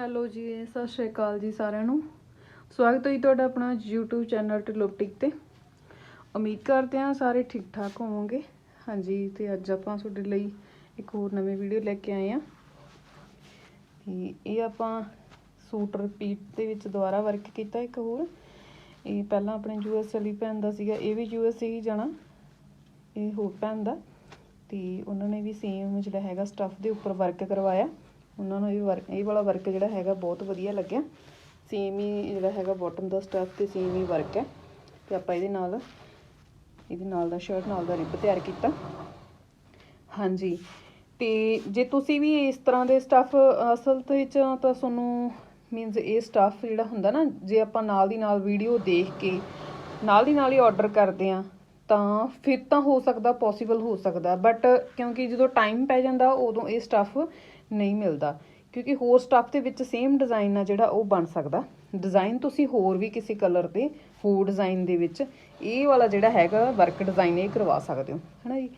Hello ਜੀ, ਸਤਿ ਸ਼੍ਰੀ ਅਕਾਲ ਜੀ ਸਾਰਿਆਂ ਨੂੰ। ਸਵਾਗਤ ਹੈ ਜੀ ਤੁਹਾਡਾ ਆਪਣਾ YouTube ਚੈਨਲ ਟਿਲੋਪਟਿਕ ਤੇ। ਉਮੀਦ ਕਰਦੇ ਹਾਂ ਸਾਰੇ ਠੀਕ ਠਾਕ ਹੋਵੋਗੇ। ਹਾਂਜੀ, ਤੇ ਅੱਜ ਆਪਾਂ ਤੁਹਾਡੇ ਲਈ ਇੱਕ ਹੋਰ ਨਵੀਂ ਵੀਡੀਓ ਲੈ ਕੇ ਆਏ ਹਾਂ। ਤੇ ਇਹ ਆਪਾਂ ਸੂਟ ਰਿਪੀਟ ਦੇ ਵਿੱਚ ਦੁਬਾਰਾ ਵਰਕ ਕੀਤਾ ਇੱਕ ਹੋਰ। ਇਹ ਪਹਿਲਾਂ ਆਪਣੇ ਯੂਐਸ ਵਾਲੀ ਭੈਣ ਦਾ ਸੀਗਾ, ਇਹ ਵੀ ਯੂਐਸ ਹੀ ਜਾਣਾ। ਇਹ ਹੋਰ ਭੈਣ ਦਾ। ਤੇ ਉਹਨਾਂ ਨੇ ਵੀ ਸੇਮ ਜਿਹੜਾ ਹੈਗਾ ਸਟੱਫ ਦੇ ਉੱਪਰ ਵਰਕ ਕਰਵਾਇਆ। ਉਹਨਾਂ ਨੂੰ ਇਹ ਵਰਕ ਇਹ ਵਾਲਾ ਵਰਕ ਜਿਹੜਾ ਹੈਗਾ ਬਹੁਤ ਵਧੀਆ ਲੱਗਿਆ। ਸੇਮ ਹੀ ਜਿਹੜਾ ਹੈਗਾ ਬਾਟਮ ਦਾ ਸਟੱਫ ਤੇ ਸੇਮ ਹੀ ਵਰਕ ਹੈ। ਤੇ ਆਪਾਂ ਇਹਦੇ ਨਾਲ ਇਹਦੇ ਨਾਲ ਦਾ ਸ਼ਰਟ ਨਾਲ ਦਾ ਰਿਬ ਤਿਆਰ ਕੀਤਾ। ਹਾਂਜੀ। ਤੇ ਜੇ ਤੁਸੀਂ ਵੀ ਇਸ ਤਰ੍ਹਾਂ ਦੇ ਸਟੱਫ ਅਸਲ 'ਤੇ ਵਿੱਚ ਤਾਂ ਤੁਹਾਨੂੰ ਮੀਨਸ ਇਹ ਸਟੱਫ ਜਿਹੜਾ ਹੁੰਦਾ ਨਾ, ਜੇ ਆਪਾਂ ਨਾਲ ਦੀ ਨਾਲ ਵੀਡੀਓ ਦੇਖ ਕੇ, ਨਾਲ ਦੀ ਨਾਲ ਹੀ ਆਰਡਰ ਕਰਦੇ ਆ ਤਾਂ ਫਿਰ ਤਾਂ ਹੋ ਸਕਦਾ ਪੋਸੀਬਲ ਹੋ ਸਕਦਾ। ਬਟ ਕਿਉਂਕਿ ਜਦੋਂ ਟਾਈਮ ਪੈ ਜਾਂਦਾ, ਉਦੋਂ ਇਹ ਸਟੱਫ ਨਹੀਂ ਮਿਲਦਾ। ਕਿਉਂਕਿ ਹੋਰ ਸਟੱਫ ਦੇ ਵਿੱਚ ਸੇਮ ਡਿਜ਼ਾਈਨ ਆ ਜਿਹੜਾ ਉਹ ਬਣ ਸਕਦਾ। ਡਿਜ਼ਾਈਨ ਤੁਸੀਂ ਹੋਰ ਵੀ ਕਿਸੇ ਕਲਰ ਦੇ, ਹੋਰ ਡਿਜ਼ਾਈਨ ਦੇ ਵਿੱਚ ਇਹ ਵਾਲਾ ਜਿਹੜਾ ਹੈਗਾ ਵਰਕ ਡਿਜ਼ਾਈਨ ਇਹ ਕਰਵਾ ਸਕਦੇ ਹੋ। ਹੈਨਾ ਜੀ?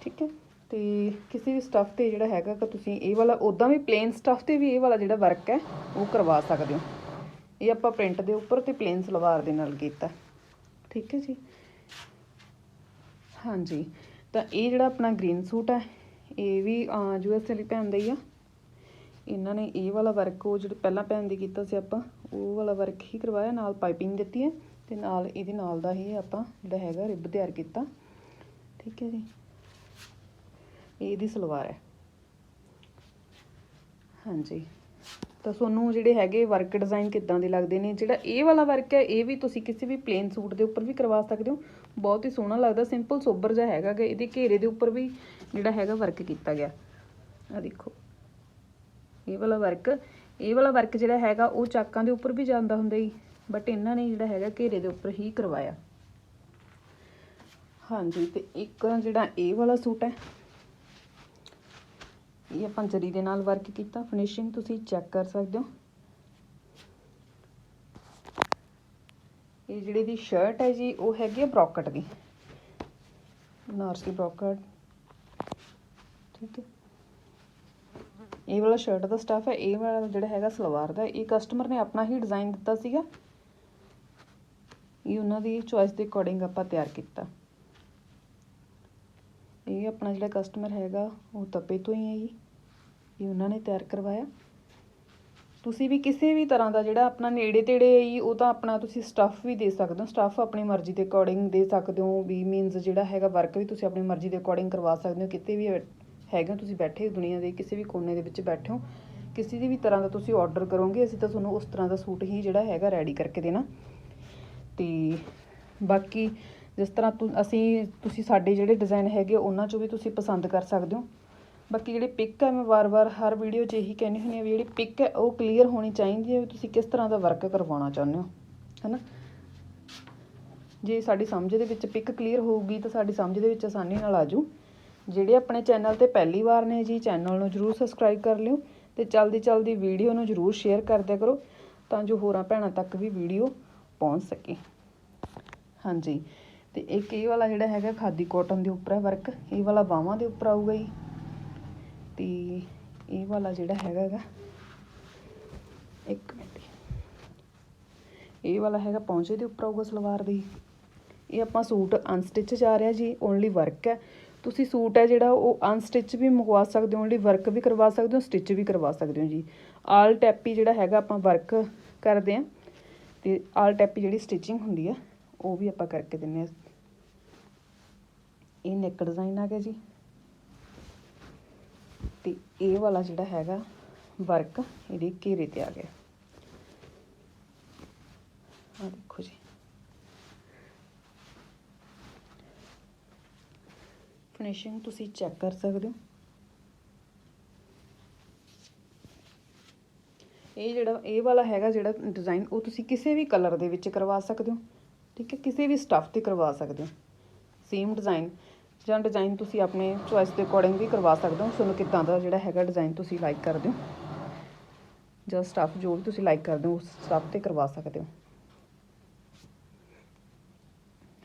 ਠੀਕ ਹੈ? ਤੇ ਕਿਸੇ ਵੀ ਸਟੱਫ ਤੇ ਜਿਹੜਾ ਹੈਗਾ ਕਿ ਤੁਸੀਂ ਇਹ ਵਾਲਾ ਉਦਾਂ ਵੀ ਪਲੇਨ ਸਟੱਫ ਤੇ ਵੀ ਇਹ ਵਾਲਾ ਜਿਹੜਾ ਵਰਕ ਹੈ, ਉਹ ਕਰਵਾ ਸਕਦੇ ਹੋ। ਇਹ ਆਪਾਂ ਪ੍ਰਿੰਟ ਦੇ ਉੱਪਰ ਤੇ ਪਲੇਨ ਸਲਵਾਰ ਦੇ ਨਾਲ ਕੀਤਾ। ਠੀਕ ਹੈ ਜੀ? ਹਾਂਜੀ। ਤਾਂ ਇਹ ਜਿਹੜਾ ਆਪਣਾ ਗ੍ਰੀਨ ਸੂਟ ਹੈ ਇਹ ਵੀ ਯੂਐਸ ਵਾਲੀ ਭੈਣ ਦਾ ਹੀ ਆ। ਇਹਨਾਂ ਨੇ ਇਹ ਵਾਲਾ ਵਰਕ ਉਹ ਜਿਹੜਾ ਪਹਿਲਾਂ ਭੈਣ ਦੀ ਕੀਤਾ ਸੀ ਆਪਾਂ, ਉਹ ਵਾਲਾ ਵਰਕ ਹੀ ਕਰਵਾਇਆ, ਨਾਲ ਪਾਈਪਿੰਗ ਦਿੱਤੀ ਹੈ ਤੇ ਨਾਲ ਇਹਦੇ ਨਾਲ ਦਾ ਹੀ ਆਪਾਂ ਜਿਹੜਾ ਹੈਗਾ ਰਿਬ ਤਿਆਰ ਕੀਤਾ। ਠੀਕ ਹੈ ਜੀ। ਇਹ ਇਹਦੀ ਸਲਵਾਰ ਹੈ। ਹਾਂਜੀ। ਤਾਂ ਤੁਹਾਨੂੰ ਜਿਹੜੇ ਹੈਗੇ ਵਰਕ ਡਿਜ਼ਾਈਨ ਕਿੱਦਾਂ ਦੇ ਲੱਗਦੇ ਨੇ? ਜਿਹੜਾ ਇਹ ਵਾਲਾ ਵਰਕ ਹੈ, ਇਹ ਵੀ ਤੁਸੀਂ ਕਿਸੇ ਵੀ ਪਲੇਨ ਸੂਟ ਦੇ ਉੱਪਰ ਵੀ ਕਰਵਾ ਸਕਦੇ ਹੋ। ਬਹੁਤ ਹੀ ਸੋਹਣਾ ਲੱਗਦਾ ਸਿੰਪਲ ਸੋਬਰ ਜਿਹਾ ਹੈਗਾ ਗਾ। ਇਹਦੇ ਘੇਰੇ ਦੇ ਉੱਪਰ ਵੀ ਜਿਹੜਾ ਹੈਗਾ ਵਰਕ ਕੀਤਾ ਗਿਆ। ਆ ਦੇਖੋ। ਇਹ ਵਾਲਾ ਵਰਕ ਇਹ ਵਾਲਾ ਵਰਕ ਜਿਹੜਾ ਹੈਗਾ, ਉਹ ਚਾਕਾਂ ਦੇ ਉੱਪਰ ਵੀ ਜਾਂਦਾ ਹੁੰਦਾ ਹੀ ਬਟ ਇਹਨਾਂ ਨੇ ਜਿਹੜਾ ਹੈਗਾ ਘੇਰੇ ਦੇ ਉੱਪਰ ਹੀ ਕਰਵਾਇਆ। ਹਾਂਜੀ, ਤੇ ਇੱਕ ਜਿਹੜਾ ਇਹ ਵਾਲਾ ਸੂਟ ਹੈ, ਇਹ ਆਪਾਂ ਜਰੀ ਦੇ ਨਾਲ ਵਰਕ ਕੀਤਾ। ਫਿਨਿਸ਼ਿੰਗ ਤੁਸੀਂ ਚੈੱਕ ਕਰ ਸਕਦੇ ਹੋ। ਇਹ ਜਿਹੜੀ ਦੀ ਸ਼ਰਟ ਹੈ ਜੀ, ਉਹ ਹੈਗੀ ਹੈ ਬ੍ਰੋਕਟ ਦੀ। ਨਾਰਸੀ ਬ੍ਰੋਕਟ ਠੀਕ ਹੈ। ਇਹ ਵਾਲਾ ਸ਼ਰਟ ਦਾ ਸਟਫ ਹੈ, ਇਹ ਵਾਲਾ ਜਿਹੜਾ ਹੈਗਾ ਸਲਵਾਰ ਦਾ, ਇਹ ਕਸਟਮਰ ਨੇ ਆਪਣਾ ਹੀ ਡਿਜ਼ਾਈਨ ਦਿੱਤਾ ਸੀਗਾ। ਇਹ ਉਹਨਾਂ ਦੀ ਚੁਆਇਸ ਦੇ ਅਕੋਰਡਿੰਗ ਆਪਾਂ ਤਿਆਰ ਕੀਤਾ। ਇਹ ਆਪਣਾ ਜਿਹੜਾ ਕਸਟਮਰ ਹੈਗਾ, ਉਹ ਤਪੇ ਤੋਂ ਹੀ ਹੈ ਜੀ। ਇਹ ਉਹਨਾਂ ਨੇ ਤਿਆਰ ਕਰਵਾਇਆ। ਤੁਸੀਂ ਵੀ ਕਿਸੇ ਵੀ ਤਰ੍ਹਾਂ ਦਾ ਜਿਹੜਾ ਆਪਣਾ ਨੇੜੇ ਤੇੜੇ ਹੈ ਜੀ, ਉਹ ਤਾਂ ਆਪਣਾ ਤੁਸੀਂ ਸਟੱਫ ਵੀ ਦੇ ਸਕਦੇ ਹੋ। ਸਟੱਫ ਆਪਣੀ ਮਰਜ਼ੀ ਦੇ ਅਕੋਰਡਿੰਗ ਦੇ ਸਕਦੇ ਹੋ, ਵੀ ਮੀਨਸ ਜਿਹੜਾ ਹੈਗਾ ਵਰਕ ਵੀ ਤੁਸੀਂ ਆਪਣੀ ਮਰਜ਼ੀ ਦੇ ਅਕੋਰਡਿੰਗ ਕਰਵਾ ਸਕਦੇ ਹੋ, ਕਿਤੇ ਵੀ ਹੈਗੇ ਹੋ, ਤੁਸੀਂ ਬੈਠੇ ਦੁਨੀਆ ਦੇ, ਕਿਸੇ ਵੀ ਕੋਨੇ ਦੇ ਵਿੱਚ ਬੈਠੇ ਹੋ, ਕਿਸੇ ਦੀ ਵੀ ਤਰ੍ਹਾਂ ਦਾ ਤੁਸੀਂ ਆਰਡਰ ਕਰੋਗੇ, ਅਸੀਂ ਤਾਂ ਤੁਹਾਨੂੰ ਉਸ ਤਰ੍ਹਾਂ ਦਾ ਸੂਟ ਹੀ ਜਿਹੜਾ ਹੈਗਾ ਰੈਡੀ ਕਰਕੇ ਦੇਣਾ। ਤੇ ਬਾਕੀ ਜਿਸ ਤਰ੍ਹਾਂ ਤੁ, ਅਸੀਂ, ਤੁਸੀਂ ਸਾਡੇ ਜਿਹੜੇ ਡਿਜ਼ਾਈਨ ਹੈਗੇ, ਉਹਨਾਂ ਚੋਂ ਵੀ ਤੁਸੀਂ ਪਸੰਦ ਕਰ ਸਕਦੇ ਹੋ। ਬਾਕੀ ਜਿਹੜੀ ਪਿਕ ਹੈ ਮੈਂ ਵਾਰ-ਵਾਰ ਹਰ ਵੀਡੀਓ 'ਚ ਇਹੀ ਕਹਿੰਦੀ ਹੁੰਦੀ ਹਾਂ ਵੀ ਜਿਹੜੀ ਪਿਕ ਹੈ, ਉਹ ਕਲੀਅਰ ਹੋਣੀ ਚਾਹੀਦੀ ਹੈ ਵੀ ਤੁਸੀਂ ਕਿਸ ਤਰ੍ਹਾਂ ਦਾ ਵਰਕ ਕਰਵਾਉਣਾ ਚਾਹੁੰਦੇ ਹੋ, ਹੈਨਾ? ਜੇ ਸਾਡੀ ਸਮਝ ਦੇ ਵਿੱਚ ਪਿਕ ਕਲੀਅਰ ਹੋਊਗੀ, ਤਾਂ ਸਾਡੀ ਸਮਝ ਦੇ ਵਿੱਚ ਆਸਾਨੀ ਨਾਲ ਆ ਆਜੂ ਜਿਹੜੇ ਆਪਣੇ ਚੈਨਲ ਤੇ ਪਹਿਲੀ ਵਾਰ ਨੇ ਜੀ, ਚੈਨਲ ਨੂੰ ਜਰੂਰ ਸਬਸਕ੍ਰਾਈਬ ਕਰ ਲਿਓ ਤੇ ਚਲਦੀ ਚਲਦੀ ਵੀਡੀਓ ਨੂੰ ਜਰੂਰ ਸ਼ੇਅਰ ਕਰ ਦਿਆ ਕਰੋ ਤਾਂ ਜੋ ਹੋਰਾਂ ਭੈਣਾਂ ਤੱਕ ਵੀ ਵੀਡੀਓ ਪਹੁੰਚ ਸਕੇ। ਹਾਂਜੀ, ਤੇ ਇੱਕ ਇਹ ਵਾਲਾ ਜਿਹੜਾ ਹੈਗਾ ਖਾਦੀ ਕਾਟਨ ਦੇ ਉੱਪਰ ਹੈ ਵਰਕ ਇਹ ਵਾਲਾ ਬਾਹਾਂ ਦੇ ਉੱਪਰ ਆਊਗਾ ਜੀ। ਤੇ ਇਹ ਵਾਲਾ ਜਿਹੜਾ ਹੈਗਾ ਇੱਕ ਮਿੰਟ ਇਹ ਵਾਲਾ ਹੈਗਾ ਪੌਂਚੇ ਦੇ ਉੱਪਰ ਆਊਗਾ ਸਲਵਾਰ ਦੀ। ਇਹ ਆਪਾਂ ਸੂਟ ਅਨਸਟਿਚ ਜਾ ਰਿਹਾ ਜੀ ਓਨਲੀ ਵਰਕ ਹੈ। ਤੁਸੀਂ ਸੂਟ ਹੈ ਜਿਹੜਾ ਉਹ ਅਨਸਟਿਚ ਵੀ ਮੰਗਵਾ ਸਕਦੇ ਹੋ ਓਨਲੀ ਵਰਕ ਵੀ ਕਰਵਾ ਸਕਦੇ ਹੋ ਸਟਿਚ ਵੀ ਕਰਵਾ ਸਕਦੇ ਹੋ ਜੀ। ਆਲ ਟੈਪੀ ਜਿਹੜਾ ਹੈਗਾ ਆਪਾਂ ਵਰਕ ਕਰਦੇ ਆ ਤੇ ਆਲ ਟੈਪੀ ਜਿਹੜੀ ਸਟਿਚਿੰਗ ਹੁੰਦੀ ਆ, ਉਹ ਵੀ ਆਪਾਂ ਕਰਕੇ ਦਿੰਨੇ ਆ ਇਹ ਨੈਕ ਡਿਜ਼ਾਈਨ ਆ ਗਿਆ ਜੀ। ਤੇ ਇਹ ਵਾਲਾ ਜਿਹੜਾ ਹੈਗਾ ਵਰਕ ਇਹਦੇ ਘੇਰੇ ਤੇ ਆ ਗਿਆ। ਆ ਦੇਖੋ ਜੀ। ਫਿਨਿਸ਼ਿੰਗ ਤੁਸੀਂ ਚੈੱਕ ਕਰ ਸਕਦੇ ਹੋ। ਇਹ ਜਿਹੜਾ, ਇਹ ਵਾਲਾ ਹੈਗਾ ਜਿਹੜਾ ਡਿਜ਼ਾਈਨ ਉਹ ਤੁਸੀਂ ਕਿਸੇ ਵੀ ਕਲਰ ਦੇ ਵਿੱਚ ਕਰਵਾ ਸਕਦੇ ਹੋ। ਠੀਕ ਹੈ, ਕਿਸੇ ਵੀ ਸਟੱਫ ਤੇ ਕਰਵਾ ਸਕਦੇ ਹੋ। ਸੇਮ ਡਿਜ਼ਾਈਨ ਜਾਂ ਡਿਜ਼ਾਈਨ ਤੁਸੀਂ ਆਪਣੇ ਚੁਆਇਸ ਦੇ ਅਕੋਰਡਿੰਗ ਵੀ ਕਰਵਾ ਸਕਦੇ ਹੋ। ਤੁਹਾਨੂੰ ਕਿੱਦਾਂ ਦਾ ਜਿਹੜਾ ਹੈਗਾ ਡਿਜ਼ਾਈਨ ਤੁਸੀਂ ਲਾਈਕ ਕਰਦੇ ਹੋ। ਜਾਂ ਸਟੱਫ ਜੋ ਵੀ ਤੁਸੀਂ ਲਾਈਕ ਕਰਦੇ ਹੋ, ਉਸ ਸਟੱਫ ਤੇ ਕਰਵਾ ਸਕਦੇ ਹੋ।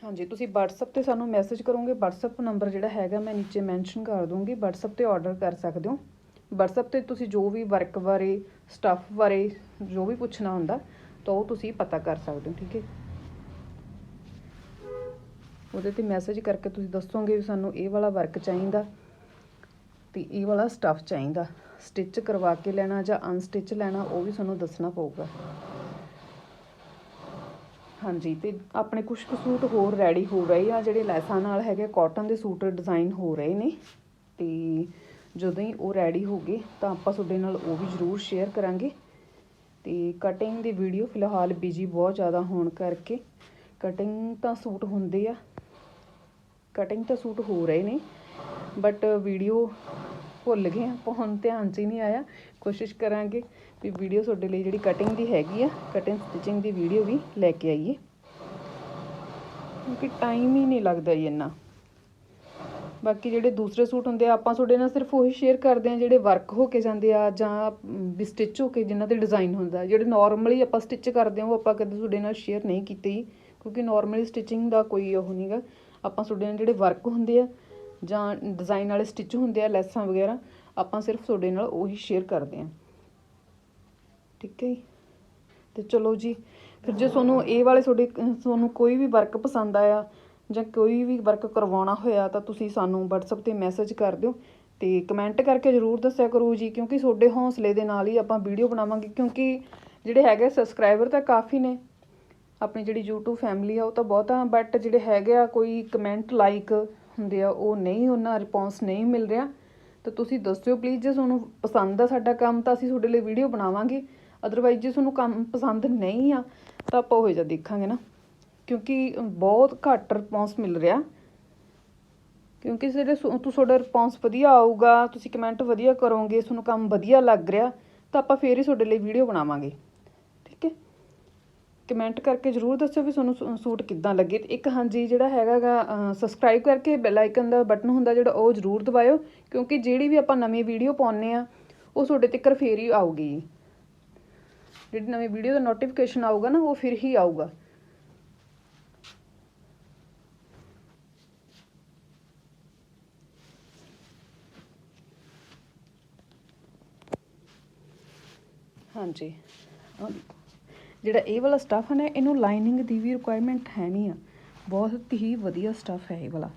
ਹਾਂਜੀ, ਤੁਸੀਂ WhatsApp ਤੇ ਸਾਨੂੰ ਮੈਸੇਜ ਕਰੋਗੇ, WhatsApp ਨੰਬਰ ਜਿਹੜਾ ਹੈਗਾ ਮੈਂ ਨੀਚੇ ਮੈਂਸ਼ਨ ਕਰ ਦੂੰਗੀ, WhatsApp ਤੇ ਆਰਡਰ ਕਰ ਸਕਦੇ ਹੋ। WhatsApp ਤੇ ਤੁਸੀਂ ਜੋ ਵੀ ਵਰਕ ਬਾਰੇ ਸਟੱਫ ਬਾਰੇ ਜੋ ਵੀ ਪੁੱਛਣਾ ਹੁੰਦਾ, ਤਾਂ ਉਹ ਤੁਸੀਂ ਪਤਾ ਕਰ ਸਕਦੇ ਹੋ, ਠੀਕ ਹੈ? ਉਹਦੇ ਤੇ ਮੈਸੇਜ ਕਰਕੇ ਤੁਸੀਂ ਦੱਸੋਗੇ ਵੀ ਸਾਨੂੰ ਇਹ ਵਾਲਾ ਵਰਕ ਚਾਹੀਦਾ ਤੇ ਇਹ ਵਾਲਾ ਸਟੱਫ ਚਾਹੀਦਾ। ਸਟਿਚ ਕਰਵਾ ਕੇ ਲੈਣਾ ਜਾਂ ਅਨਸਟਿਚ ਲੈਣਾ, ਉਹ ਵੀ ਸਾਨੂੰ ਦੱਸਣਾ ਪਊਗਾ। ਹਾਂਜੀ, ਤੇ ਆਪਣੇ ਕੁਝ ਕੁ ਸੂਟ ਹੋਰ ਰੈਡੀ ਹੋ ਰਹੇ ਆ ਜਿਹੜੇ ਲੈਸਾਂ ਨਾਲ ਹੈਗੇ ਕਾਟਨ ਦੇ ਸੂਟ ਡਿਜ਼ਾਈਨ ਹੋ ਰਹੇ ਨੇ, ਤੇ ਜਦੋਂ ਹੀ ਉਹ ਰੈਡੀ ਹੋ ਗਏ, ਤਾਂ ਆਪਾਂ ਤੁਹਾਡੇ ਨਾਲ ਉਹ ਵੀ ਜ਼ਰੂਰ ਸ਼ੇਅਰ ਕਰਾਂਗੇ। ਤੇ ਕਟਿੰਗ ਦੀ ਵੀਡੀਓ ਫਿਲਹਾਲ ਬਿਜ਼ੀ ਬਹੁਤ ਜ਼ਿਆਦਾ ਹੋਣ ਕਰਕੇ ਕਟਿੰਗ ਤਾਂ ਸੂਟ ਹੁੰਦੇ ਆ ਕਟਿੰਗ ਤਾਂ ਸੂਟ ਹੋ ਰਹੇ ਨੇ ਬਟ ਵੀਡੀਓ ਭੁੱਲ ਗਏ ਆਪਾਂ ਹੁਣ ਧਿਆਨ 'ਚ ਹੀ ਨਹੀਂ ਆਇਆ। ਕੋਸ਼ਿਸ਼ ਕਰਾਂਗੇ ਵੀ ਵੀਡੀਓ ਤੁਹਾਡੇ ਲਈ ਜਿਹੜੀ ਕਟਿੰਗ ਦੀ ਹੈਗੀ ਆ ਕਟਿੰਗ ਸਟਿਚਿੰਗ ਦੀ ਵੀਡੀਓ ਵੀ ਲੈ ਕੇ ਆਈਏ। ਕਿਉਂਕਿ ਟਾਈਮ ਹੀ ਨਹੀਂ ਲੱਗਦਾ ਜੀ ਇੰਨਾ। ਬਾਕੀ ਜਿਹੜੇ ਦੂਸਰੇ ਸੂਟ ਹੁੰਦੇ ਆ, ਆਪਾਂ ਤੁਹਾਡੇ ਨਾਲ ਸਿਰਫ ਉਹੀ ਸ਼ੇਅਰ ਕਰਦੇ ਆ ਜਿਹੜੇ ਵਰਕ ਹੋ ਕੇ ਜਾਂਦੇ ਆ ਜਾਂ ਵੀ ਸਟਿਚ ਹੋ ਕੇ ਜਿਨ੍ਹਾਂ ਤੇ ਡਿਜ਼ਾਈਨ ਹੁੰਦਾ। ਜਿਹੜੇ ਨਾਰਮਲੀ ਆਪਾਂ ਸਟਿਚ ਕਰਦੇ ਆ ਉਹ ਆਪਾਂ ਕਦੇ ਤੁਹਾਡੇ ਨਾਲ ਸ਼ੇਅਰ ਨਹੀਂ ਕੀਤੇ ਜੀ। ਕਿਉਂਕਿ ਨਾਰਮਲੀ ਸਟਿਚਿੰਗ ਦਾ ਕੋਈ ਉਹ ਨਹੀਂਗਾ ਆਪਾਂ ਤੁਹਾਡੇ ਨਾਲ ਜਿਹੜੇ ਵਰਕ ਹੁੰਦੇ ਆ ਜਾਂ ਡਿਜ਼ਾਈਨ ਵਾਲੇ ਸਟਿਚ ਹੁੰਦੇ ਆ, ਲੈਸਾਂ ਵਗੈਰਾ, ਆਪਾਂ ਸਿਰਫ ਤੁਹਾਡੇ ਨਾਲ ਉਹੀ ਸ਼ੇਅਰ ਕਰਦੇ ਆ ਠੀਕ ਹੈ ਜੀ? ਤੇ ਚਲੋ ਜੀ, ਫਿਰ ਜੇ ਤੁਹਾਨੂੰ ਇਹ ਵਾਲੇ ਤੁਹਾਡੇ, ਤੁਹਾਨੂੰ ਕੋਈ ਵੀ ਵਰਕ ਪਸੰਦ ਆਇਆ ਜਾਂ ਕੋਈ ਵੀ ਵਰਕ ਕਰਵਾਉਣਾ ਹੋਇਆ, ਤਾਂ ਤੁਸੀਂ ਸਾਨੂੰ WhatsApp ਤੇ ਮੈਸੇਜ ਕਰ ਦਿਓ ਤੇ ਕਮੈਂਟ ਕਰਕੇ ਜਰੂਰ ਦੱਸਿਆ ਕਰੋ ਜੀ, ਕਿਉਂਕਿ ਤੁਹਾਡੇ ਹੌਸਲੇ ਦੇ ਨਾਲ ਹੀ ਆਪਾਂ ਵੀਡੀਓ ਬਣਾਵਾਂਗੇ, ਕਿਉਂਕਿ ਜਿਹੜੇ ਹੈਗੇ ਸਬਸਕ੍ਰਾਈਬਰ ਤਾਂ ਕਾਫੀ ਨੇ। ਆਪਣੀ ਜਿਹੜੀ YouTube ਫੈਮਿਲੀ ਆ, ਉਹ ਤਾਂ ਬਹੁਤ ਆ ਬਟ ਜਿਹੜੇ ਹੈਗੇ ਆ, ਕੋਈ ਕਮੈਂਟ ਲਾਈਕ ਹੁੰਦੇ ਆ, ਉਹ ਨਹੀਂ, ਉਹਨਾਂ ਰਿਸਪੌਂਸ ਨਹੀਂ ਮਿਲ ਰਿਹਾ। ਤਾਂ ਤੁਸੀਂ ਦੱਸਿਓ ਪਲੀਜ਼ ਜੇ ਤੁਹਾਨੂੰ ਪਸੰਦ ਆ ਸਾਡਾ ਕੰਮ, ਤਾਂ ਅਸੀਂ ਤੁਹਾਡੇ ਲਈ ਵੀਡੀਓ ਬਣਾਵਾਂਗੇ। ਅਦਰਵਾਈਜ਼ ਜੇ ਤੁਹਾਨੂੰ ਕੰਮ ਪਸੰਦ ਨਹੀਂ ਆ, ਤਾਂ ਆਪਾਂ ਉਹ ਜਿਹਾ ਦੇਖਾਂਗੇ ਨਾ। ਕਿਉਂਕਿ ਬਹੁਤ ਘੱਟ ਰਿਸਪੌਂਸ ਮਿਲ ਰਿਹਾ। ਕਿਉਂਕਿ ਜਿਹੜੇ ਸੁ- ਤੁਹਾਡਾ ਰਿਸਪੌਂਸ ਵਧੀਆ ਆਊਗਾ, ਤੁਸੀਂ ਕਮੈਂਟ ਵਧੀਆ ਕਰੋਗੇ, ਤੁਹਾਨੂੰ ਕੰਮ ਵਧੀਆ ਲੱਗ ਰਿਹਾ, ਤਾਂ ਆਪਾਂ ਫੇਰ ਹੀ ਤੁਹਾਡੇ ਲਈ ਵੀਡੀਓ ਬਣਾਵਾਂਗੇ। ਕਮੈਂਟ ਕਰਕੇ ਜਰੂਰ ਦੱਸਿਓ ਵੀ ਤੁਹਾਨੂੰ ਸੂਟ ਕਿੱਦਾਂ ਲੱਗੇ। ਤੇ ਇੱਕ ਹਾਂਜੀ ਜਿਹੜਾ ਹੈਗਾਗਾ ਸਬਸਕ੍ਰਾਈਬ ਕਰਕੇ ਬੈਲ ਆਈਕਨ ਦਾ ਬਟਨ ਹੁੰਦਾ ਜਿਹੜਾ ਉਹ ਜਰੂਰ ਦਬਾਇਓ, ਕਿਉਂਕਿ ਜਿਹੜੀ ਵੀ ਆਪਾਂ ਨਵੀਂ ਵੀਡੀਓ ਪਾਉਂਦੇ ਆ, ਉਹ ਤੁਹਾਡੇ ਤੱਕ ਫੇਰ ਹੀ ਆਊਗੀ। ਜਿਹੜੀ ਨਵੀਂ ਵੀਡੀਓ ਦਾ ਨੋਟੀਫਿਕੇਸ਼ਨ ਆਊਗਾ ਨਾ, ਉਹ ਫਿਰ ਹੀ ਆਊਗਾ। ਹਾਂਜੀ। ਜਿਹੜਾ ਇਹ ਵਾਲਾ ਸਟੱਫ ਹੈ ਨਾ, ਇਹਨੂੰ ਲਾਈਨਿੰਗ ਦੀ ਵੀ ਰਿਕੁਆਇਰਮੈਂਟ ਹੈ ਨਹੀਂ ਆ। ਬਹੁਤ ਹੀ ਵਧੀਆ ਸਟੱਫ ਹੈ ਇਹ ਵਾਲਾ।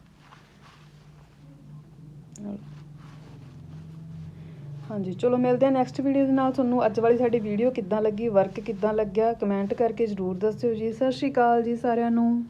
ਹਾਂਜੀ, ਚਲੋ ਮਿਲਦੇ ਆ ਨੈਕਸਟ ਵੀਡੀਓ ਦੇ ਨਾਲ। ਤੁਹਾਨੂੰ ਅੱਜ ਵਾਲੀ ਸਾਡੀ ਵੀਡੀਓ ਕਿੱਦਾਂ ਲੱਗੀ ਵਰਕ ਕਿੱਦਾਂ ਲੱਗਿਆ ਕਮੈਂਟ ਕਰਕੇ ਜਰੂਰ ਦੱਸਿਓ ਜੀ। ਸਤਿ ਸ਼੍ਰੀ ਅਕਾਲ ਜੀ ਸਾਰਿਆਂ ਨੂੰ।